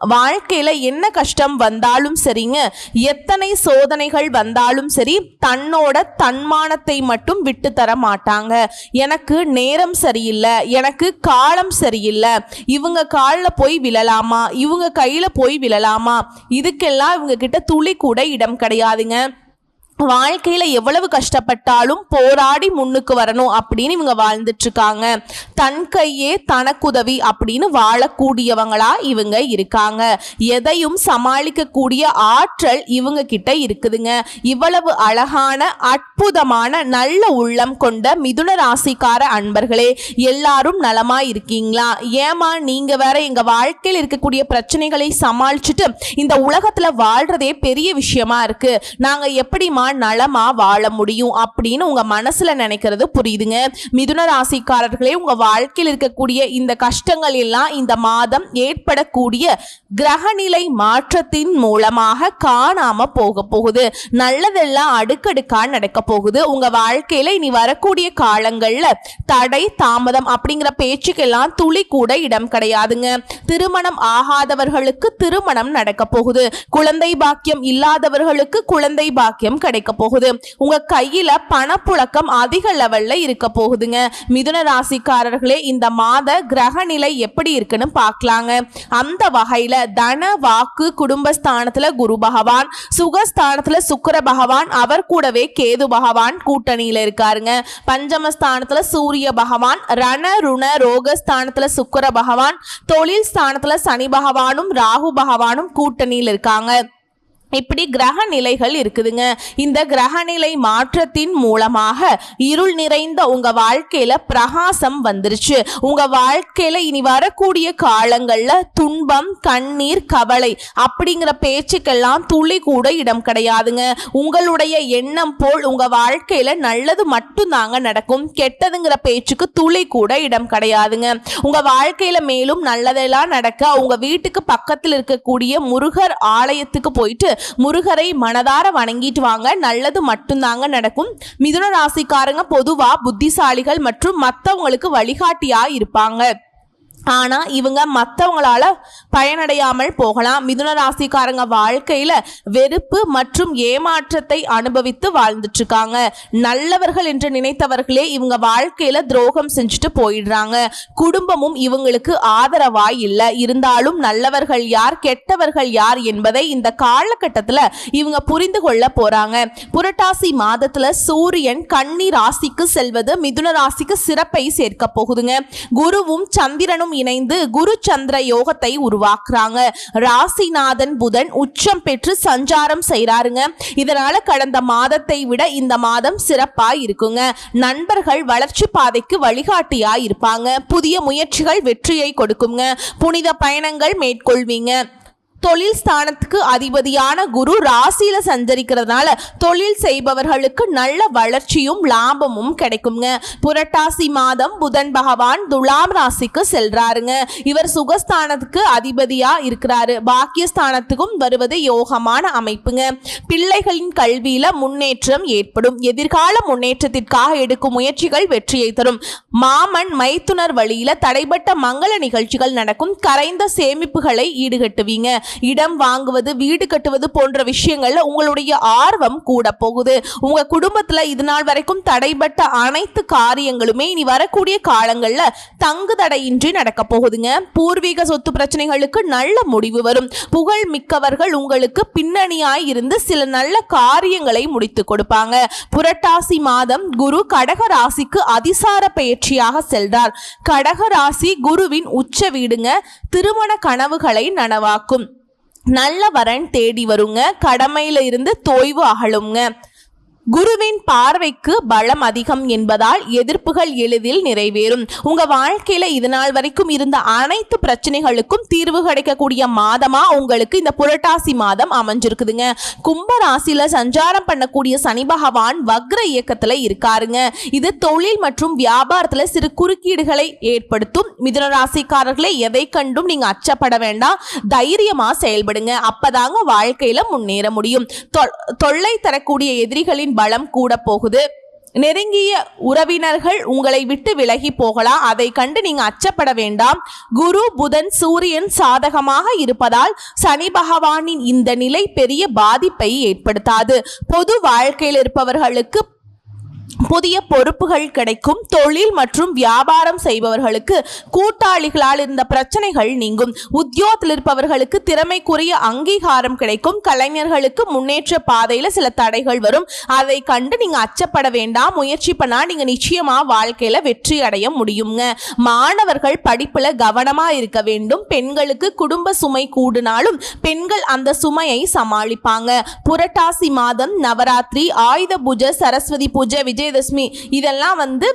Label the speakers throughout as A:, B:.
A: வாழ்க்கையில் என்ன கஷ்டம் வந்தாலும் சரிங்க எத்தனை சோதனைகள் வந்தாலும் சரி தன்னோட தன்மானத்தை மட்டும் விட்டு தர மாட்டாங்க. எனக்கு நேரம் சரியில்லை எனக்கு காலம் சரியில்லை இவங்க காலில் போய் விழலாமா இவங்க கையில் போய் விழலாமா இதுக்கெல்லாம் இவங்க கிட்ட துளி கூட இடம் கிடையாதுங்க. வாழ்க்கையில எவ்வளவு கஷ்டப்பட்டாலும் போராடி முன்னுக்கு வரணும் அப்படின்னு இவங்க வாழ்ந்துட்டு இருக்காங்க தன் கையே தனக்குதவி அப்படின்னு வாழக்கூடியவங்களா இவங்க இருக்காங்க. எதையும் சமாளிக்கக்கூடிய ஆற்றல் இவங்க கிட்ட இருக்குதுங்க. இவ்வளவு அழகான அற்புதமான நல்ல உள்ளம் கொண்ட மிதுன ராசிக்கார அன்பர்களே எல்லாரும் நலமா இருக்கீங்களா? ஏமா நீங்க வேற எங்க வாழ்க்கையில் இருக்கக்கூடிய பிரச்சனைகளை சமாளிச்சுட்டு இந்த உலகத்துல வாழ்றதே பெரிய விஷயமா இருக்கு. நாங்க எப்படிமா நலமா வாழ முடியும் அப்படின்னு உங்க மனசுல நினைக்கிறது புரியுதுங்க. மிதுன ராசிக்காரர்களே உங்க வாழ்க்கையில் இருக்கக்கூடிய இந்த கஷ்டங்கள் எல்லாம் இந்த மாதம் ஏற்படக்கூடிய கிரகநிலை மாற்றத்தின் மூலமாக காணாம போக போகுது. நல்லதெல்லாம் அடுக்கடுக்கா நடக்க போகுது. உங்க வாழ்க்கையில இனி வரக்கூடிய காலங்கள்ல தடை தாமதம் அப்படிங்கிற பேச்சுக்கெல்லாம் துளி கூட இடம் கிடையாதுங்க. திருமணம் ஆகாதவர்களுக்கு திருமணம் நடக்க போகுது. குழந்தை பாக்கியம் இல்லாதவர்களுக்கு குழந்தை பாக்கியம் கிடைக்க போகுது. உங்க கையில பணப்புழக்கம் அதிக லெவல்ல இருக்க போகுதுங்க. மிதுன ராசிக்காரர்களே இந்த மாத கிரக நிலை எப்படி இருக்குன்னு பார்க்கலாங்க. அந்த வகையில தன வாக்கு குடும்பஸ்தானத்துல குரு பகவான் சுகஸ்தானத்துல சுக்கர பகவான் அவர் கூடவே கேது பகவான் கூட்டணியில இருக்காருங்க. பஞ்சமஸ்தானத்துல சூரிய பகவான் ரண ருண ரோகஸ்தானத்துல சுக்கர பகவான் தொழில் ஸ்தானத்துல சனி பகவானும் ராகு பகவானும் கூட்டணியில் இருக்காங்க. இப்படி கிரக நிலைகள் இருக்குதுங்க. இந்த கிரகநிலை மாற்றத்தின் மூலமாக இருள் நிறைந்த உங்க வாழ்க்கையில பிரகாசம் வந்துருச்சு. உங்க வாழ்க்கையில இனி வரக்கூடிய காலங்கள்ல துன்பம் கண்ணீர் கவலை அப்படிங்கிற பேச்சுக்கெல்லாம் துளி கூட இடம் கிடையாதுங்க. உங்களுடைய எண்ணம் போல் உங்க வாழ்க்கையில நல்லது மட்டும்தாங்க நடக்கும். கெட்டதுங்கிற பேச்சுக்கு துளி கூட இடம் கிடையாதுங்க. உங்க வாழ்க்கையில மேலும் நல்லதெல்லாம் நடக்க உங்க வீட்டுக்கு பக்கத்தில் இருக்கக்கூடிய முருகர் ஆலயத்துக்கு போயிட்டு முருகரை மனதார வணங்கிட்டு வாங்க. நல்லது மட்டும்தாங்க நடக்கும். மிதுன ராசிக்காரங்க பொதுவா புத்திசாலிகள் மற்றும் மற்றவங்களுக்கு வழிகாட்டியா இருப்பாங்க. ஆனால் இவங்க மற்றவங்களால பயனடையாமல் போகலாம். மிதுன ராசிக்காரங்க வாழ்க்கையில் வெறுப்பு மற்றும் ஏமாற்றத்தை அனுபவித்து வாழ்ந்துட்டு இருக்காங்க நல்லவர்கள் என்று நினைத்தவர்களே இவங்க வாழ்க்கையில் துரோகம் செஞ்சுட்டு போயிடுறாங்க. குடும்பமும் இவங்களுக்கு ஆதரவாய் இல்லை. இருந்தாலும் நல்லவர்கள் யார் கெட்டவர்கள் யார் என்பதை இந்த காலகட்டத்தில் இவங்க புரிந்து கொள்ள போகிறாங்க புரட்டாசி மாதத்தில் சூரியன் கன்னி ராசிக்கு செல்வது மிதுன ராசிக்கு சிறப்பை சேர்க்க போகுதுங்க. குருவும் சந்திரனும் இணைந்து குரு சந்திர யோகத்தை உருவாக்குறாங்க. ராசிநாதன் புதன் உச்சம் பெற்று சஞ்சாரம் செய்கிறாருங்க இதனால கடந்த மாதத்தை விட இந்த மாதம் சிறப்பா இருக்குங்க. நண்பர்கள் வளர்ச்சி பாதைக்கு வழிகாட்டியா இருப்பாங்க. புதிய முயற்சிகள் வெற்றியை கொடுக்குங்க. புனித பயணங்கள் மேற்கொள்வீங்க. தொழில் ஸ்தானத்துக்கு அதிபதியான குரு ராசியில சஞ்சரிக்கிறதுனால தொழில் செய்பவர்களுக்கு நல்ல வளர்ச்சியும் லாபமும் கிடைக்குங்க. புரட்டாசி மாதம் புதன் பகவான் துலாம் ராசிக்கு செல்றாருங்க. இவர் சுகஸ்தானத்துக்கு அதிபதியா இருக்கிறாரு. பாக்கியஸ்தானத்துக்கும் வருவது யோகமான அமைப்புங்க. பிள்ளைகளின் கல்வியில முன்னேற்றம் ஏற்படும். எதிர்கால முன்னேற்றத்திற்காக எடுக்கும் முயற்சிகள் வெற்றியை தரும். மாமன் மைத்துனர் வழியில தடைப்பட்ட மங்கள நிகழ்ச்சிகள் நடக்கும். கரைந்த சேமிப்புகளை ஈடுகட்டுவீங்க. இடம் வாங்குவது வீடு கட்டுவது போன்ற விஷயங்கள்ல உங்களுடைய ஆர்வம் கூட போகுது. உங்க குடும்பத்துல இது நாள் வரைக்கும் தடைபட்ட அனைத்து காரியங்களுமே இனி வரக்கூடிய காலங்கள்ல தங்கு தடையின்றி நடக்க போகுதுங்க. பூர்வீக சொத்து பிரச்சனைகளுக்கு நல்ல முடிவு வரும். புகழ் மிக்கவர்கள் உங்களுக்கு பின்னணியாய் இருந்து சில நல்ல காரியங்களை முடித்து கொடுப்பாங்க. புரட்டாசி மாதம் குரு கடக ராசிக்கு அதிசார பயிற்சியாக செல்றார். கடக ராசி குருவின் உச்ச வீடுங்க. திருமண கனவுகளை நனவாக்கும். நல்ல வரன் தேடி வருங்க. கடமையில இருந்து தொய்வு அகலுங்க. குருவின் பார்வைக்கு பலம் அதிகம் என்பதால் எதிர்ப்புகள் எளிதில் நிறைவேறும். உங்க வாழ்க்கையில இது நாள் வரைக்கும் இருந்த அனைத்து பிரச்சனைகளுக்கும் தீர்வு கிடைக்கக்கூடிய மாதமா உங்களுக்கு இந்த புரட்டாசி மாதம் அமைஞ்சிருக்குதுங்க. கும்ப ராசியில சஞ்சாரம் பண்ணக்கூடிய சனி பகவான் வக்ர இயக்கத்துல இருக்காருங்க. இது தொழில் மற்றும் வியாபாரத்துல சிறு குறுக்கீடுகளை ஏற்படுத்தும். மிதன ராசிக்காரர்களை எதை கண்டும் நீங்க அச்சப்பட வேண்டாம். தைரியமா செயல்படுங்க. அப்பதாங்க வாழ்க்கையில முன்னேற முடியும். தொ- தொல்லை தரக்கூடிய எதிரிகளின் பலம் கூட போகுது. நெருங்கிய உறவினர்கள் உங்களை விட்டு விலகி போகலாம். அதை கண்டு நீங்க அச்சப்பட வேண்டாம். குரு புதன் சூரியன் சாதகமாக இருப்பதால் சனி பகவானின் இந்த நிலை பெரிய பாதிப்பை ஏற்படுத்தாது. பொது வாழ்க்கையில் இருப்பவர்களுக்கு புதிய பொறுப்புகள் கிடைக்கும். தொழில் மற்றும் வியாபாரம் செய்பவர்களுக்கு கூட்டாளிகளால் இருந்த பிரச்சனைகள் நீங்கும். உத்தியோகத்தில் இருப்பவர்களுக்கு திறமைக்குரிய அங்கீகாரம் கிடைக்கும். கலைஞர்களுக்கு முன்னேற்ற பாதையில சில தடைகள் வரும். அதை கண்டு நீங்க அச்சப்பட வேண்டாம். முயற்சி பண்ணா நீங்க நிச்சயமா வாழ்க்கையில வெற்றி அடைய முடியுங்க. மாணவர்கள் படிப்புல கவனமா இருக்க வேண்டும். பெண்களுக்கு குடும்ப சுமை கூடினாலும் பெண்கள் அந்த சுமையை சமாளிப்பாங்க. புரட்டாசி மாதம் நவராத்திரி ஆயுத பூஜை சரஸ்வதி பூஜை விஜயதசமி இதெல்லாம் வந்து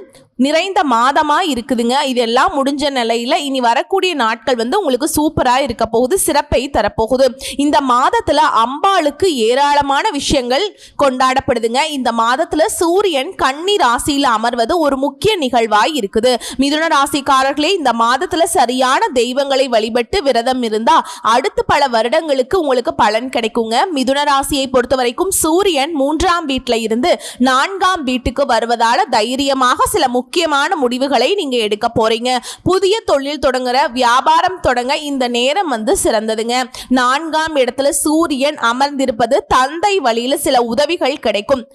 A: நிறைந்த மாதமாக இருக்குதுங்க. இதெல்லாம் முடிஞ்ச நிலையில் இனி வரக்கூடிய நாட்கள் வந்து உங்களுக்கு சூப்பராக இருக்க போகுது சிறப்பை தரப்போகுது. இந்த மாதத்தில் அம்பாளுக்கு ஏராளமான விஷயங்கள் கொண்டாடப்படுதுங்க. இந்த மாதத்தில் சூரியன் கன்னி ராசியில் அமர்வது ஒரு முக்கிய நிகழ்வாய் இருக்குது. மிதுன ராசிக்காரர்களே இந்த மாதத்தில் சரியான தெய்வங்களை வழிபட்டு விரதம் இருந்தால் அடுத்து பல வருடங்களுக்கு உங்களுக்கு பலன் கிடைக்குங்க. மிதுன ராசியை பொறுத்த வரைக்கும் சூரியன் மூன்றாம் வீட்டில் இருந்து நான்காம் வீட்டுக்கு வருவதால் தைரியமாக சில முக்கியமான முடிவுகளை நீங்க எடுக்க போறீங்க. புதிய தொழில் தொடங்குற வியாபாரம் தொடங்க இந்த நேரம் வந்து சிறந்ததுங்க. நான்காம் இடத்துல சூரியன் அமர்ந்திருப்பது தந்தை வழியில சில உதவிகள் கிடைக்கும்.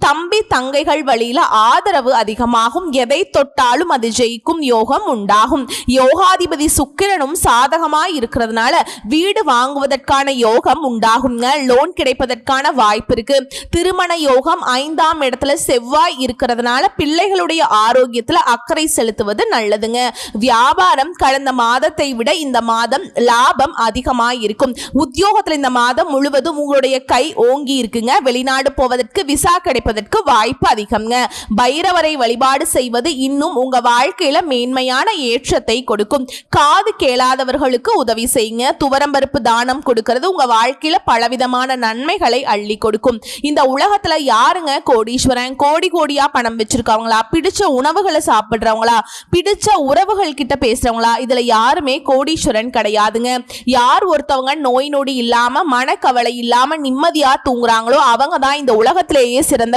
A: தம்பி தங்கைகள் வழியில ஆதரவு அதிகமாகும். எதை தொட்டாலும் அது ஜெயிக்கும் யோகம் உண்டாகும். யோகாதிபதி சுக்கிரனும் சாதகமாய் இருக்கிறதுனால வீடு வாங்குவதற்கான யோகம் உண்டாகுங்க லோன் கிடைப்பதற்கான வாய்ப்பு இருக்கு. திருமண யோகம் ஐந்தாம் இடத்துல செவ்வாய் இருக்கிறதுனால பிள்ளைகளுடைய ஆரோக்கியத்துல அக்கறை செலுத்துவது நல்லதுங்க. வியாபாரம் கடந்த மாதத்தை விட இந்த மாதம் லாபம் அதிகமாய் இருக்கும். உத்தியோகத்துல இந்த மாதம் முழுவதும் உங்களுடைய கை ஓங்கி இருக்குங்க. வெளிநாடு போவதற்கு விசா கிடைப்பதற்கு வாய்ப்பு அதிகம்ங்க. பைரவரை வழிபாடு செய்வது இன்னும் உங்க வாழ்க்கையில மேன்மையான ஏற்றத்தை கொடுக்கும். காது கேளாதவர்களுக்கு உதவி செய்யுங்க. துவரம்பருப்பு தானம் கொடுக்கிறது உங்க வாழ்க்கையில பலவிதமான நன்மைகளை அள்ளி கொடுக்கும். இந்த உலகத்துல யாருங்க கோடீஸ்வரன்? கோடி கோடியா பணம் வச்சிருக்கவங்களா? பிடிச்ச உணவுகளை சாப்பிடுறவங்களா? பிடிச்ச உறவுகள் கிட்ட பேசுறவங்களா? இதுல யாருமே கோடீஸ்வரன் கிடையாதுங்க. யார் ஒருத்தவங்க நோய் நொடி இல்லாம மனக்கவலை இல்லாம நிம்மதியா தூங்குறாங்களோ அவங்க தான் இந்த உலகத்திலேயே சிறந்த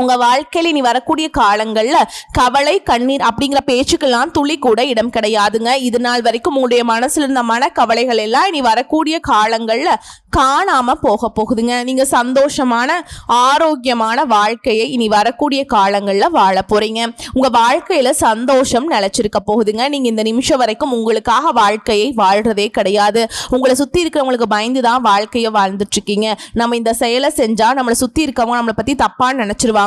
A: உங்க வாழ்க்கையில இனி வரக்கூடிய காலங்கள்ல கவலை கண்ணீர் அப்படிங்கிற பேச்சுக்கெல்லாம் துளி கூட இடம் கிடையாதுங்க. இது நாள் வரைக்கும் உங்களுடைய மனசுல இருந்த மன கவலைகள் எல்லாம் இனி வரக்கூடிய காலங்கள்ல காணாம போக போகுதுங்க. நீங்க சந்தோஷமான ஆரோக்கியமான வாழ்க்கையை இனி வரக்கூடிய காலங்கள்ல வாழ போறீங்க. உங்க வாழ்க்கையில சந்தோஷம் நிலைச்சிருக்க போகுதுங்க. நீங்க இந்த நிமிஷம் வரைக்கும் உங்களுக்காக வாழ்க்கையை வாழ்றதே கிடையாது. உங்களை சுத்தி இருக்கிறவங்களுக்கு பயந்து தான் வாழ்க்கையை வாழ்ந்துட்டு இருக்கீங்க. நம்ம இந்த செயலை செஞ்சா நம்மளை சுத்தி இருக்கவங்க நம்மளை பத்தி தப்பா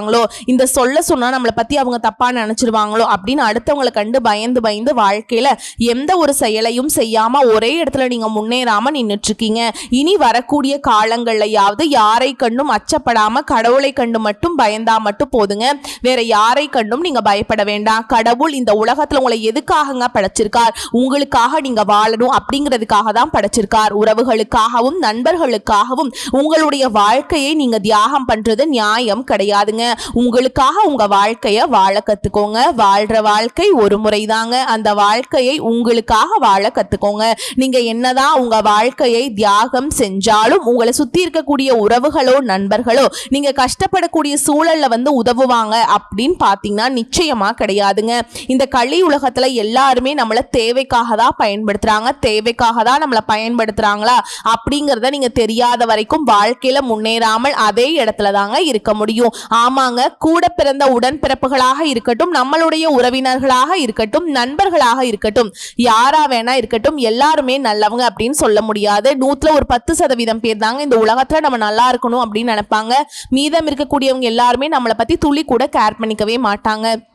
A: நினைச்சிருவாங்களோ? இந்த சொல்ல சொன்னா நம்மளை பத்தி அவங்க தப்பா நினைச்சிருவாங்களோ? அப்படின்னு அடுத்தவங்களை கண்டு பயந்து பயந்து வாழ்க்கையில எந்த ஒரு செயலையும் செய்யாம ஒரே இடத்துல நீங்க முன்னேறாம நின்னுட்டு இருக்கீங்க இனி வரக்கூடிய காலங்கள்லையாவது யாரை கண்டும் அச்சப்படாம கடவுளை கண்டு மட்டும் பயந்தா மட்டும் போதுங்க. வேற யாரை கண்டும் நீங்க பயப்பட வேண்டாம். கடவுள் இந்த உலகத்துல உங்களை எதுக்காகங்க படைச்சிருக்கார்? உங்களுக்காக நீங்க வாழணும் அப்படிங்கிறதுக்காக தான் படைச்சிருக்கார். உறவுகளுக்காகவும் நண்பர்களுக்காகவும் உங்களுடைய வாழ்க்கையை நீங்க தியாகம் பண்றது நியாயம் கிடையாதுங்க. உங்களுக்காக உங்க வாழ்க்கைய வாழ கத்துக்கோங்க. வாழ்ற வாழ்க்கை ஒரு முறைதாங்க. அந்த வாழ்க்கையை உங்களுக்காக வாழ கத்துக்கோங்க. நீங்க என்னதான் உங்க வாழ்க்கையை தியாகம் செஞ்சாலும் உங்களை சுத்தி இருக்கக்கூடிய உறவுகளோ நண்பர்களோ நீங்க கஷ்டப்படக்கூடிய சூழல்ல வந்து உதவுவாங்க அப்படின்னு பாத்தீங்கன்னா நிச்சயமா கிடையாதுங்க. இந்த கலி உலகத்துல எல்லாருமே நம்மளை தேவைக்காக தான் பயன்படுத்துறாங்க. தேவைக்காக தான் நம்மளை பயன்படுத்துறாங்களா அப்படிங்கிறத நீங்க தெரியாத வரைக்கும் வாழ்க்கையில முன்னேறாமல் அதே இடத்துல தாங்க இருக்க முடியும். ஆமாங்க. கூட பிறந்த உடன்பிறப்புகளாக இருக்கட்டும் நம்மளுடைய உறவினர்களாக இருக்கட்டும் நண்பர்களாக இருக்கட்டும் யாரா வேணா இருக்கட்டும் எல்லாருமே நல்லவங்க அப்படின்னு சொல்ல முடியாது. நூத்துல ஒரு பத்து சதவீதம் பேர் தாங்க இந்த உலகத்துல நம்ம நல்லா இருக்கணும் அப்படின்னு நினைப்பாங்க. மீதம் இருக்கக்கூடியவங்க எல்லாருமே நம்மளை பத்தி துளி கூட கேர் பண்ணிக்கவே மாட்டாங்க.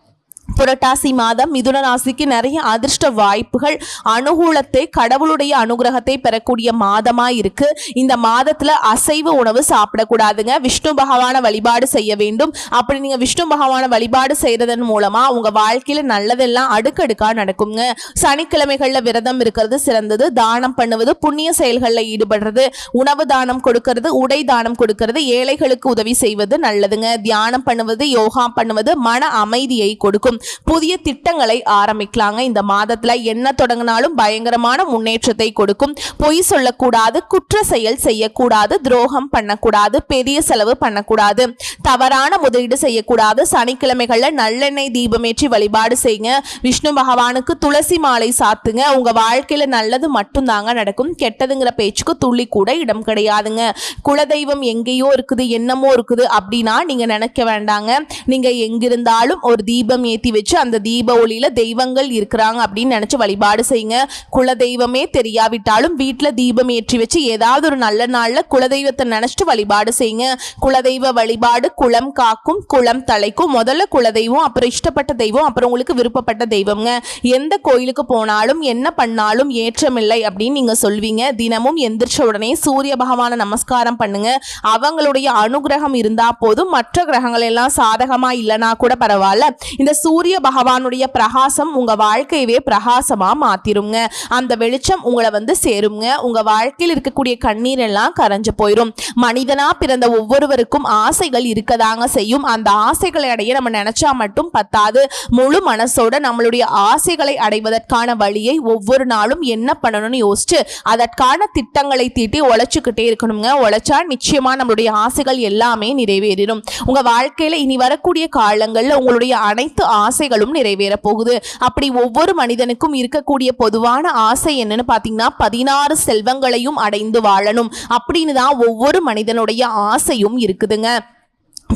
A: புரட்டாசி மாதம் மிதுன ராசிக்கு நிறைய அதிர்ஷ்ட வாய்ப்புகள். அனுகூலத்தை கடவுளுடைய அனுகிரகத்தை பெறக்கூடிய மாதமா இருக்கு. இந்த மாதத்துல அசைவ உணவு சாப்பிடக்கூடாதுங்க. விஷ்ணு பகவான வழிபாடு செய்ய வேண்டும். அப்படி நீங்க விஷ்ணு பகவான வழிபாடு செய்யறதன் மூலமா உங்க வாழ்க்கையில நல்லதெல்லாம் அடுக்கடுக்கா நடக்குங்க. சனிக்கிழமைகள்ல விரதம் இருக்கிறது சிறந்தது. தானம் பண்ணுவது புண்ணிய செயல்களில் ஈடுபடுறது உணவு தானம் கொடுக்கறது உடை தானம் கொடுக்கறது ஏழைகளுக்கு உதவி செய்வது நல்லதுங்க. தியானம் பண்ணுவது யோகா பண்ணுவது மன அமைதியை கொடுக்கும். புதிய திட்டங்களை ஆரம்பிக்கலாங்க. இந்த மாதத்துல என்ன தொடங்கினாலும் பயங்கரமான முன்னேற்றத்தை கொடுக்கும். பொய் சொல்லக்கூடாது குற்ற செயல் செய்யக்கூடாது துரோகம் பண்ணக்கூடாது பெரிய செலவு பண்ணக்கூடாது தவறான முதலீடு செய்யக்கூடாது சனிக்கிழமைகள்ல நல்லெண்ணெய் தீபமேற்றி வழிபாடு செய்யுங்க. விஷ்ணு பகவானுக்கு துளசி மாலை சாத்துங்க. உங்க வாழ்க்கையில நல்லது மட்டும்தாங்க நடக்கும். கெட்டதுங்கிற பேச்சுக்கு துள்ளி கூட இடம் கிடையாதுங்க. குலதெய்வம் எங்கேயோ இருக்குது என்னமோ இருக்குது அப்படின்னா நீங்க நினைக்க வேண்டாங்க. நீங்க எங்கிருந்தாலும் ஒரு தீபம் ஏத்தி வச்சு அந்த தீப ஒளியில தெய்வங்கள் இருக்கிறாங்க அப்படின்னு நினச்சி வழிபாடு செய்யுங்க. குலதெய்வமே தெரியாவிட்டாலும் வீட்டில் தீபம் ஏற்றி வச்சு ஏதாவது ஒரு நல்ல நாள்ல குலதெய்வத்தை நினைச்சிட்டு வழிபாடு செய்யுங்க. குலதெய்வ வழிபாடு குளம் காக்கும் குளம் தலைக்கும். முதல்ல குலதெய்வம் அப்புறம் இஷ்டப்பட்ட தெய்வம் அப்புறம் உங்களுக்கு விருப்பப்பட்ட தெய்வம்ங்க. எந்த கோயிலுக்கு போனாலும் என்ன பண்ணாலும் ஏற்றமில்லை அப்படின்னு நீங்க சொல்வீங்க. தினமும் எந்திரிச்ச உடனே சூரிய பகவானை நமஸ்காரம் பண்ணுங்க. அவங்களுடைய அனுகிரகம் இருந்தால் போதும். மற்ற கிரகங்கள் எல்லாம் சாதகமா இல்லைனா கூட பரவாயில்ல. இந்த சூரிய பகவானுடைய பிரகாசம் உங்க வாழ்க்கையவே பிரகாசமா மாத்திருங்க. அந்த வெளிச்சம் உங்களை வந்து சேருங்க. உங்க வாழ்க்கையில் இருக்கக்கூடிய கண்ணீர் எல்லாம் கரைஞ்சு போயிடும் மனிதனா பிறந்த ஒவ்வொருவருக்கும் ஆசைகள் இருக்கதாங்க செய்யும். அந்த ஆசைகளை அடைய நம்ம நினைச்சா மட்டும் பத்தாது. முழு மனசோட நம்மளுடைய ஆசைகளை அடைவதற்கான வழியை ஒவ்வொரு நாளும் என்ன பண்ணணும்னு யோசிச்சு அதற்கான திட்டங்களை தீட்டி உழைச்சுக்கிட்டே இருக்கணுங்க. உழைச்சா நிச்சயமா நம்மளுடைய ஆசைகள் எல்லாமே நிறைவேறிடும் உங்க வாழ்க்கையில இனி வரக்கூடிய காலங்கள்ல உங்களுடைய அனைத்து ஆசைகளும் நிறைவேற போகுது. அப்படி ஒவ்வொரு மனிதனுக்கும் இருக்கக்கூடிய பொதுவான ஆசை என்னன்னு பாத்தீங்கன்னா பதினாறு செல்வங்களையும் அடைந்து வாழணும். அப்படின்னு தான் ஒவ்வொரு மனிதனுடைய ஆசையும் இருக்குதுங்க.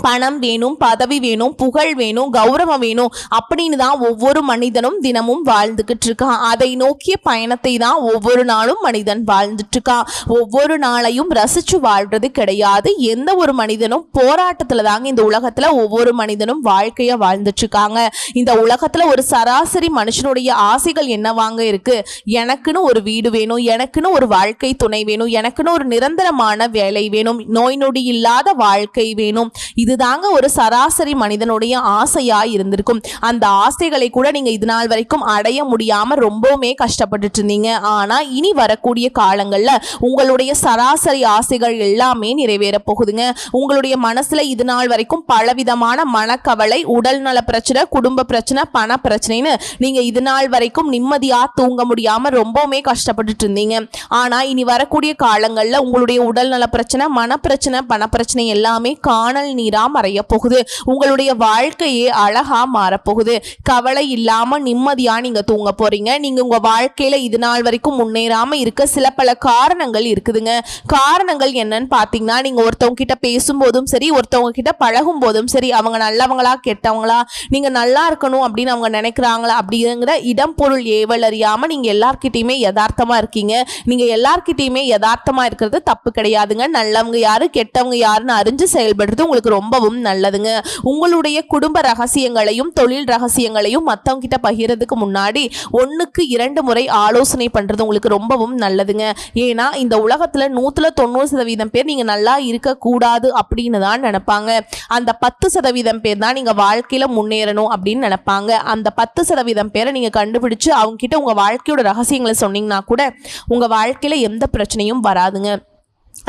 A: பணம் வேணும் பதவி வேணும் புகழ் வேணும் கௌரவம் வேணும் அப்படின்னு தான் ஒவ்வொரு மனிதனும் தினமும் வாழ்ந்துகிட்டு இருக்கான் அதை நோக்கிய பயணத்தை தான் ஒவ்வொரு நாளும் மனிதன் வாழ்ந்துட்டு இருக்கான் ஒவ்வொரு நாளையும் ரசிச்சு வாழ்றது கிடையாது. எந்த ஒரு மனிதனும் போராட்டத்துல தாங்க இந்த உலகத்துல ஒவ்வொரு மனிதனும் வாழ்க்கைய வாழ்ந்துட்டு இருக்காங்க. இந்த உலகத்துல ஒரு சராசரி மனுஷனுடைய ஆசைகள் என்னவாங்க இருக்கு? எனக்குன்னு ஒரு வீடு வேணும் எனக்குன்னு ஒரு வாழ்க்கை துணை வேணும் எனக்குன்னு ஒரு நிரந்தரமான வேலை வேணும் நோய் நொடி இல்லாத வாழ்க்கை வேணும். இது இதுதாங்க ஒரு சராசரி மனிதனுடைய ஆசையா இருந்திருக்கும் அந்த ஆசைகளை கூட நீங்க இது நாள் வரைக்கும் அடைய முடியாம ரொம்பவுமே கஷ்டப்பட்டுட்டு இருந்தீங்க ஆனா இனி வரக்கூடிய காலங்கள்ல உங்களுடைய சராசரி ஆசைகள் எல்லாமே நிறைவேற போகுதுங்க. உங்களுடைய மனசுல இது நாள் வரைக்கும் பலவிதமான மனக்கவலை உடல் நல பிரச்சனை குடும்ப பிரச்சனை பண பிரச்சனைன்னு நீங்க இது நாள் வரைக்கும் நிம்மதியா தூங்க முடியாம ரொம்பவுமே கஷ்டப்பட்டுட்டு இருந்தீங்க ஆனா இனி வரக்கூடிய காலங்கள்ல உங்களுடைய உடல் நல பிரச்சனை மனப்பிரச்சனை பணப்பிரச்சனை எல்லாமே காணல் நீரா மறைய போகுது உங்களுடைய வாழ்க்கையே அழகா மாறப்போகுது. கவலை இல்லாம நிம்மதியா நீங்க தூங்க போறீங்க. நீங்க உங்க வாழ்க்கையில இது நாள் வரைக்கும் முன்னேறாம இருக்க சில பல காரணங்கள் இருக்குதுங்க. காரணங்கள் என்னன்னு பாத்தீங்கன்னா நீங்க ஒருத்தவங்க கிட்ட பேசும்போதும் சரி ஒருத்தவங்க கிட்ட பழகும் போதும் சரி அவங்க நல்லவங்களா கெட்டவங்களா நீங்க நல்லா இருக்கணும் அப்படின்னு அவங்க நினைக்கிறாங்களா அப்படிங்கிற இடம் பொருள் ஏவல் அறியாம நீங்க எல்லார்கிட்டயுமே யதார்த்தமா இருக்கீங்க. நீங்க எல்லார்கிட்டயுமே யதார்த்தமா இருக்கிறது தப்பு கிடையாதுங்க. நல்லவங்க யாரு கெட்டவங்க யாருன்னு அறிஞ்சு செயல்படுறது உங்களுக்கு ரொம்ப ரொம்பவும் நல்லதுங்க. உங்களுடைய குடும்ப ரகசியங்களையும் தொழில் ரகசியங்களையும் மற்றவங்க கிட்ட பகிர்றதுக்கு முன்னாடி ஒன்றுக்கு இரண்டு முறை ஆலோசனை பண்ணுறது உங்களுக்கு ரொம்பவும் நல்லதுங்க. ஏன்னா இந்த உலகத்தில் நூற்றில் தொண்ணூறு சதவீதம் பேர் நீங்கள் நல்லா இருக்கக்கூடாது அப்படின்னு தான் நினப்பாங்க. அந்த பத்து சதவீதம் பேர் தான் நீங்கள் வாழ்க்கையில் முன்னேறணும் அப்படின்னு நினைப்பாங்க. அந்த பத்து சதவீதம் பேரை நீங்கள் கண்டுபிடிச்சு அவங்க கிட்ட உங்கள் வாழ்க்கையோட ரகசியங்களை சொன்னீங்கன்னா கூட உங்கள் வாழ்க்கையில் எந்த பிரச்சனையும் வராதுங்க.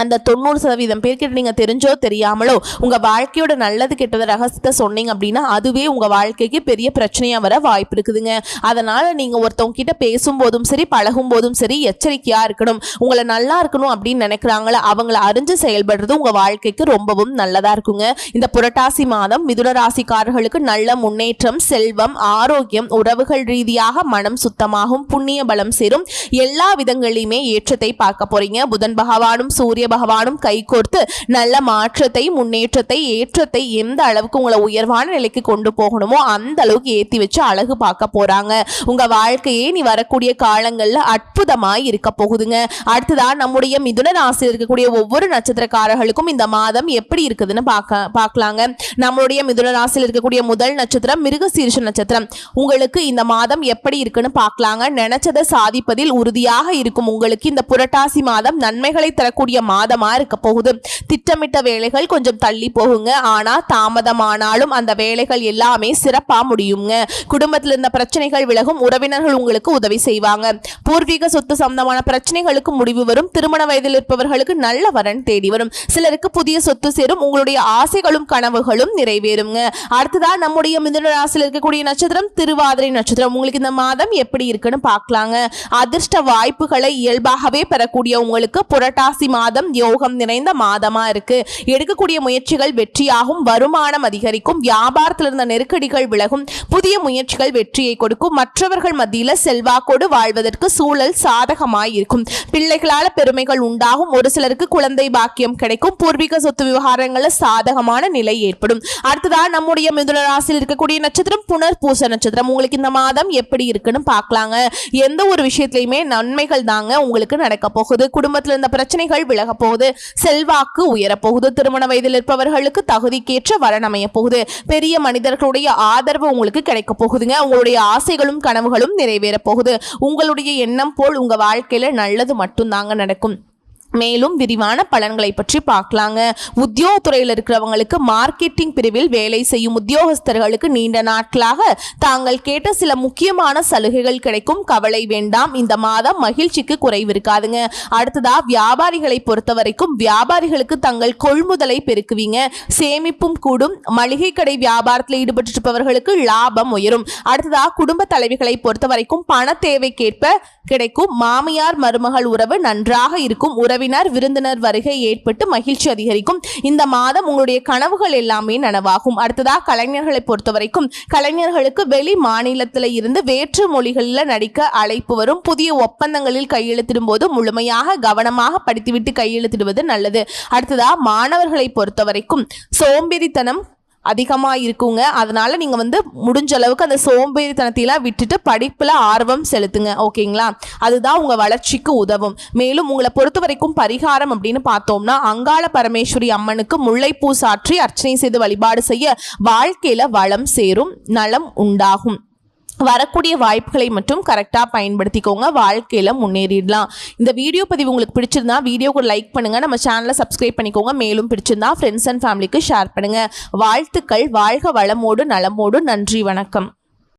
A: அந்த தொண்ணூறு சதவீதம் பேர்கிட்ட நீங்கள் தெரிஞ்சோ தெரியாமலோ உங்கள் வாழ்க்கையோட நல்லது கெட்டது ரகசியத்தை சொன்னீங்க அப்படின்னா அதுவே உங்கள் வாழ்க்கைக்கு பெரிய பிரச்சனையாக வர வாய்ப்பு இருக்குதுங்க. அதனால் நீங்கள் ஒருத்தவங்க கிட்ட பேசும்போதும் சரி பழகும் போதும் சரி எச்சரிக்கையாக இருக்கணும். உங்களை நல்லா இருக்கணும் அப்படின்னு நினைக்கிறாங்களே அவங்கள அறிஞ்சு செயல்படுறது உங்கள் வாழ்க்கைக்கு ரொம்பவும் நல்லதாக இருக்குங்க. இந்த புரட்டாசி மாதம் மிதுன ராசிக்காரர்களுக்கு நல்ல முன்னேற்றம் செல்வம் ஆரோக்கியம் உறவுகள் ரீதியாக மனம் சுத்தமாகும் புண்ணிய பலம் சேரும். எல்லா விதங்களிலுமே ஏற்றத்தை பார்க்க போறீங்க. புதன் பகவானும் சூரிய பகவானும் கைகோர்த்து நல்ல மாற்றத்தை முன்னேற்றத்தை ஏற்றத்தை எந்த அளவுக்கு உங்களை உயர்வான நிலைக்கு கொண்டு போகணுமோ அந்த அளவுக்கு ஏத்தி வச்சு அழகு பார்க்க போறாங்க. உங்க வாழ்க்கையே நீ வரக்கூடிய காலங்கள்ல அற்புதமாய் இருக்க போகுதுங்க. அடுத்ததா நம்முடைய மிதுன ராசியில் இருக்கக்கூடிய ஒவ்வொரு நட்சத்திரக்காரர்களுக்கும் இந்த மாதம் எப்படி இருக்குதுன்னு பார்க்க பார்க்கலாங்க. நம்மளுடைய மிதுன ராசியில் இருக்கக்கூடிய முதல் நட்சத்திரம் மிருகசீரிஷ நட்சத்திரம். உங்களுக்கு இந்த மாதம் எப்படி இருக்குன்னு பார்க்கலாங்க. நினைச்சதை சாதிப்பதில் உறுதியாக இருக்கும் உங்களுக்கு இந்த புரட்டாசி மாதம் நன்மைகளை தரக்கூடிய மாதமா இருக்க போகுது திட்டமிட்ட வேலைகள் கொஞ்சம் தள்ளி போகுங்க. ஆனா தாமதமானாலும் அந்த வேலைகள் எல்லாமே சிறப்பா முடியுங்க. குடும்பத்தில் இருந்த பிரச்சனைகள் விலகும். உறவினர்கள் உங்களுக்கு உதவி செய்வாங்க. பூர்வீக சொத்து சம்பந்தமான பிரச்சனைகளுக்கு முடிவு வரும். திருமண வயதில் இருப்பவர்களுக்கு நல்ல வரன் தேடி வரும். சிலருக்கு புதிய சொத்து சேரும். உங்களுடைய ஆசைகளும் கனவுகளும் நிறைவேறுங்க. அடுத்ததா நம்முடைய மிதுன ராசியில் இருக்கக்கூடிய நட்சத்திரம் திருவாதிரை நட்சத்திரம். உங்களுக்கு இந்த மாதம் எப்படி இருக்குன்னு பார்க்கலாங்க. அதிர்ஷ்ட வாய்ப்புகளை இயல்பாகவே பெறக்கூடிய உங்களுக்கு புரட்டாசி மாதம் யோகம் நிறைந்த மாதமா இருக்கு. எடுக்கக்கூடிய முயற்சிகள் வெற்றியாகும் வருமானம் அதிகரிக்கும் வியாபாரத்தில் இருந்த நெருக்கடிகள் விலகும் புதிய முயற்சிகள் வெற்றியை கொடுக்கும் மற்றவர்கள் மத்தியில செல்வாக்கோடு வாழ்வதற்கு சூழல் சாதகமாய் இருக்கும். பிள்ளைகளால பெருமைகள் உண்டாகும் ஒரு சிலருக்கு குழந்தை பாக்கியம் கிடைக்கும் பூர்வீக சொத்து விவகாரங்களில் சாதகமான நிலை ஏற்படும். அடுத்ததா நம்முடைய மிதுன ராசியில் இருக்கக்கூடிய நட்சத்திரம் புனர் பூச நட்சத்திரம். உங்களுக்கு இந்த மாதம் எப்படி இருக்குன்னு பார்க்கலாங்க. எந்த ஒரு விஷயத்திலையுமே நன்மைகள் தாங்க உங்களுக்கு நடக்க போகுது. குடும்பத்தில் இருந்த பிரச்சனைகள் விலக போகுது செல்வாக்கு உயரப்போகுது. திருமண வயதில் இருப்பவர்களுக்கு தகுதிக்கேற்ற வரன் அமைய போகுது பெரிய மனிதர்களுடைய ஆதரவு உங்களுக்கு கிடைக்க போகுதுங்க. உங்களுடைய ஆசைகளும் கனவுகளும் நிறைவேற போகுது. உங்களுடைய எண்ணம் போல் உங்க வாழ்க்கையில நல்லது மட்டும்தாங்க நடக்கும். மேலும் விரிவான பலன்களை பற்றி பார்க்கலாங்க. உத்தியோகத்துறையில் இருக்கிறவங்களுக்கு மார்க்கெட்டிங் பிரிவில் வேலை செய்யும் உத்தியோகஸ்தர்களுக்கு நீண்ட நாட்களாக தாங்கள் கேட்ட சில முக்கியமான சலுகைகள் கிடைக்கும். கவலை வேண்டாம். இந்த மாதம் மகிழ்ச்சிக்கு குறைவு இருக்காதுங்க. அடுத்ததா வியாபாரிகளை பொறுத்த வரைக்கும் வியாபாரிகளுக்கு தங்கள் கொள்முதலை பெருக்குவீங்க. சேமிப்பும் கூடும். மளிகை கடை வியாபாரத்தில் ஈடுபட்டு இருப்பவர்களுக்கு லாபம் உயரும். அடுத்ததா குடும்ப தலைவிகளை பொறுத்த வரைக்கும் பண தேவைக்கேற்ப கிடைக்கும். மாமியார் மருமகள் உறவு நன்றாக இருக்கும். உறவு உறவினர் விருந்தினர் வருகை ஏற்பட்டு மகிழ்ச்சி அதிகரிக்கும். இந்த மாதம் உங்களுடைய கனவுகள் எல்லாமே நனவாகும். அடுத்ததா கலைஞர்களை பொறுத்த வரைக்கும் கலைஞர்களுக்கு வெளி மாநிலத்தில் இருந்து வேற்று மொழிகளில் நடிக்க அழைப்பு வரும். புதிய ஒப்பந்தங்களில் கையெழுத்திடும் போது முழுமையாக கவனமாக படித்துவிட்டு கையெழுத்திடுவது நல்லது. அடுத்ததா மாணவர்களை பொறுத்த வரைக்கும் சோம்பேறித்தனம் அதிகமாக இருக்குங்க அதனால் நீங்கள் வந்து முடிஞ்ச அளவுக்கு அந்த சோம்பேறித்தனத்தையெல்லாம் விட்டுட்டு படிப்பில் ஆர்வம் செலுத்துங்க. ஓகேங்களா? அதுதான் உங்கள் வளர்ச்சிக்கு உதவும். மேலும் உங்களை பொறுத்த வரைக்கும் பரிகாரம் அப்படின்னு பார்த்தோம்னா அங்காள பரமேஸ்வரி அம்மனுக்கு முல்லைப்பூ சாற்றி அர்ச்சனை செய்து வழிபாடு செய்ய வாழ்க்கையில் வளம் சேரும் நலம் உண்டாகும். வரக்கூடிய வாய்ப்புகளை மட்டும் கரெக்டாக பயன்படுத்திக்கோங்க. வாழ்க்கையில் முன்னேறிடலாம். இந்த வீடியோ பதிவு உங்களுக்கு பிடிச்சிருந்தா வீடியோக்கு லைக் பண்ணுங்கள் நம்ம சேனலை சப்ஸ்கிரைப் பண்ணிக்கோங்க. மேலும் பிடிச்சிருந்தா ஃப்ரெண்ட்ஸ் அண்ட் ஃபேமிலிக்கு ஷேர் பண்ணுங்கள் வாழ்த்துக்கள். வாழ்க வளமோடு நலமோடு. நன்றி வணக்கம்.